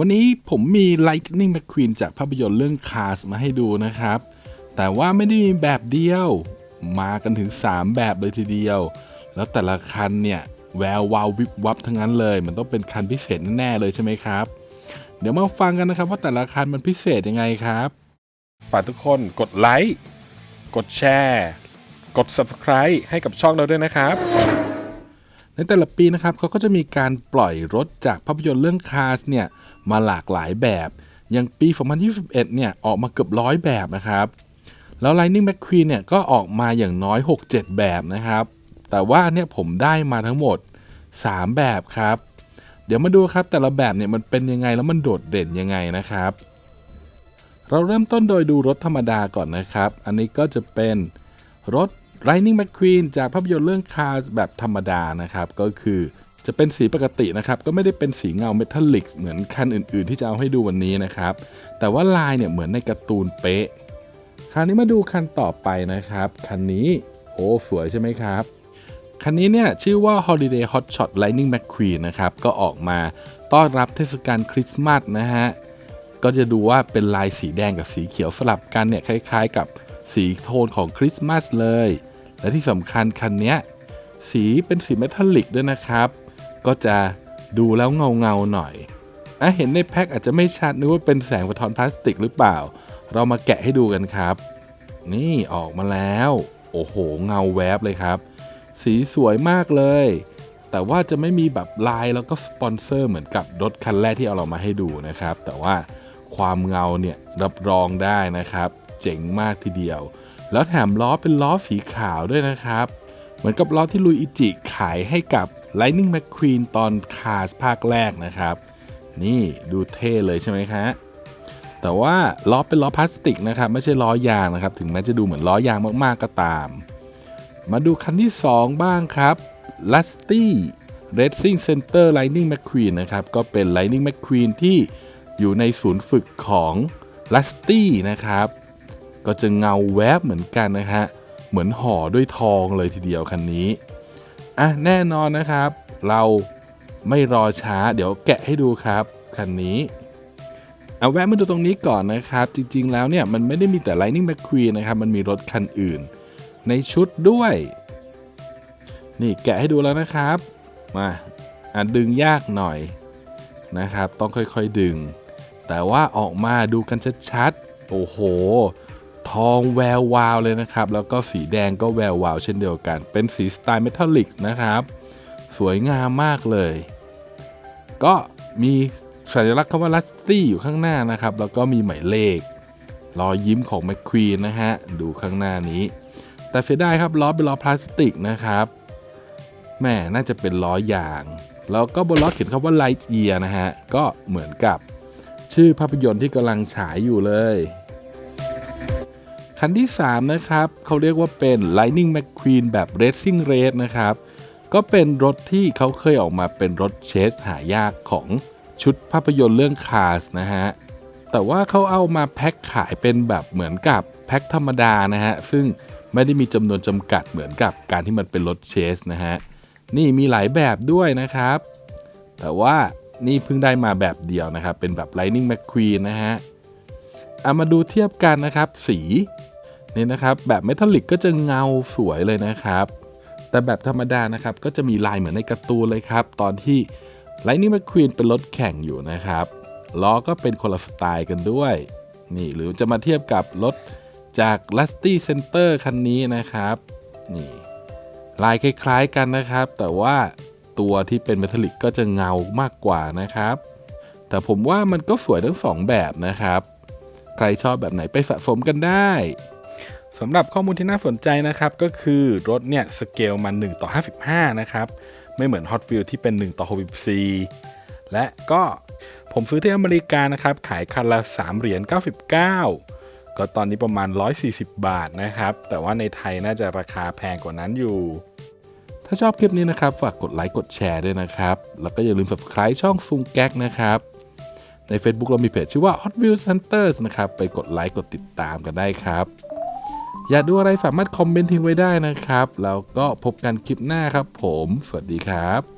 วันนี้ผมมี Lightning McQueen จากภาพยนตร์เรื่อง Cars มาให้ดูนะครับ แต่ว่าไม่ได้มีแบบเดียว มากันถึง 3 แบบเลยทีเดียว แล้วแต่ละคันเนี่ย แวววาววิบวับทั้งนั้นเลย มันต้องเป็นคันพิเศษแน่ๆเลยใช่ไหมครับ เดี๋ยวมาฟังกันนะครับว่าแต่ละคันมันพิเศษยังไงครับ ฝากทุกคนกดไลค์ กดแชร์ กด Subscribe ให้กับช่องเราด้วยนะครับ ในแต่ละปีนะครับเขาก็จะมีการปล่อยรถจากภาพยนตร์เรื่อง Cars เนี่ยมาหลากหลายแบบ อย่างปี 2021 เนี่ยออกมาเกือบร้อยแบบนะครับ แล้ว Lightning McQueen เนี่ยก็ออกมาอย่างน้อย 6-7 แบบนะครับ แต่ว่าเนี่ยผมได้มาทั้งหมด 3 แบบครับ เดี๋ยวมาดูครับแต่ละแบบเนี่ยมันเป็นยังไงแล้วมันโดดเด่นยังไงนะครับ เราเริ่มต้นโดยดูรถธรรมดาก่อนนะครับ อันนี้ก็จะเป็นรถ Lightning McQueen จากภาพยนตร์เรื่อง Cars แบบธรรมดานะครับ ก็คือจะเป็นสีปกตินะครับ ก็ไม่ได้เป็นสีเงาเมทัลลิกเหมือนคันอื่นๆ ที่จะเอาให้ดูวันนี้นะครับ แต่ว่าลายเนี่ยเหมือนในการ์ตูนเป๊ะ คราวนี้มาดูคันต่อไปนะครับ คันนี้โอ้สวยใช่ไหมครับ คันนี้เนี่ยชื่อว่า Holiday Hotshot Lightning McQueen นะครับ ก็ออกมาต้อนรับเทศกาลคริสต์มาสนะฮะ ก็จะดูว่าเป็นลายสีแดงกับสีเขียวสลับกันเนี่ยคล้าย ๆ กับ สีโทนของคริสต์มาสเลย และที่สำคัญคันนี้สีเป็นสีเมทัลลิกด้วยนะครับ ก็จะดูแล้วเงาเงาหน่อยอะเห็นในแพ็คอาจจะไม่ชัดนึกว่าเป็นแสงสะท้อนพลาสติกหรือเปล่า เรามาแกะให้ดูกันครับ นี่ออกมาแล้ว โอ้โห เงาแวบเลยครับ สีสวยมากเลย แต่ว่าจะไม่มีแบบลายแล้วก็สปอนเซอร์เหมือนกับรถคันแรกที่เอาเรามาให้ดูนะครับ แต่ว่าความเงาเนี่ยรับรองได้นะครับ เจ๋งมากทีเดียว แล้วแถมล้อเป็นล้อสีขาวด้วยนะครับ เหมือนกับล้อที่ลุยอิจิขายให้กับ Lightning McQueen ตอน Cars ภาคแรกนะครับ นี่ดูเท่เลยใช่ไหมคะ แต่ว่าล้อเป็นล้อพลาสติกนะครับ ไม่ใช่ล้อยางนะครับ ถึงแม้จะดูเหมือนล้อยางมากๆก็ตาม มาดูคันที่ 2 บ้างครับ Lusty Racing Center Lightning McQueen นะครับ ก็เป็น Lightning McQueen ที่อยู่ในศูนย์ฝึกของ Lusty นะครับ ก็จะเงาแวบเหมือนกันนะฮะ เหมือนห่อด้วยทองเลยทีเดียวคันนี้ อะแน่นอนนะครับ เราไม่รอช้าเดี๋ยวแกะให้ดูครับ คันนี้เอาแวะมาดูตรงนี้ก่อนนะครับ จริงๆแล้วเนี่ย มันไม่ได้มีแต่ Lightning McQueen นะครับ มันมีรถคันอื่น ในชุดด้วย นี่แกะให้ดูแล้วนะครับ มาอะดึงยากหน่อยนะครับ ต้องค่อยๆดึง แต่ว่าออกมาดูกันชัดๆ โอ้โห ทองแวววาวเลยนะครับ แล้วก็สีแดงก็แวววาวเช่นเดียวกัน เป็นสีสไตล์เมทัลลิกนะครับ สวยงามมากเลย ก็มีสัญลักษณ์คำว่าลัสตี้อยู่ข้างหน้านะครับ แล้วก็มีหมายเลขรอยยิ้มของแมคควีนนะฮะ ดูข้างหน้านี้ แต่เสียดายครับล้อเป็นล้อพลาสติกนะครับแม่น่าจะเป็นล้อยาง แล้วก็บนล้อเขียนคำว่า Light Year นะฮะ ก็เหมือนกับชื่อภาพยนตร์ที่กำลังฉายอยู่เลย คันที่ 3 นะครับเขาเรียกว่าเป็น Lightning McQueen แบบ Racing Race นะครับ ก็เป็นรถที่เขาเคยออกมาเป็นรถเชสหายากของชุดภาพยนตร์เรื่อง Cars นะฮะ แต่ว่าเขาเอามาแพ็คขายเป็นแบบเหมือนกับแพ็คธรรมดานะฮะ ซึ่งไม่ได้มีจำนวนจำกัดเหมือนกับการที่มันเป็นรถเชสนะฮะ นี่มีหลายแบบด้วยนะครับ แต่ว่านี่เพิ่งได้มาแบบเดียวนะครับ เป็นแบบ Lightning McQueen นะฮะเอามาดูเทียบกันนะครับ สี นี่นะครับแบบเมทัลลิกก็จะเงาสวยเลยนะครับ แต่แบบธรรมดานะครับก็จะมีลายเหมือนในการ์ตูนเลยครับ ตอนที่ Lightning McQueen เป็นรถแข่งอยู่นะครับล้อก็เป็นคนละสไตล์กันด้วย นี่หรือจะมาเทียบกับรถจาก Lusty Center คันนี้นะครับนี่ลายคล้ายๆกันนะครับ แต่ว่าตัวที่เป็นเมทัลลิกก็จะเงามากกว่านะครับ แต่ผมว่ามันก็สวยทั้งสองแบบนะครับ ใครชอบแบบไหนไปสะสมกันได้ สำหรับข้อมูลที่น่าสนใจนะครับ ก็คือรถเนี่ยสเกลมัน1ต่อ 55 นะครับ ไม่เหมือน Hot Wheels ที่เป็น 1 ต่อ 64 และก็ผมซื้อที่อเมริกานะครับ ขายคันละ 3 เหรียญ 99 ก็ตอนนี้ประมาณ 140 บาทนะครับ แต่ว่าในไทยน่าจะราคาแพงกว่านั้นอยู่ ถ้าชอบคลิปนี้นะครับ ฝากกดไลค์กดแชร์ด้วยนะครับ แล้วก็อย่าลืม subscribe ช่องซุงแก๊กนะครับใน Facebook เรามีเพจชื่อว่า Hot Wheels Hunters นะครับ ไปกดไลค์กดติดตามกันได้ครับ อยากดูอะไรสามารถคอมเมนต์ทิ้งไว้ได้นะครับ แล้วก็พบกันคลิปหน้าครับผม สวัสดีครับ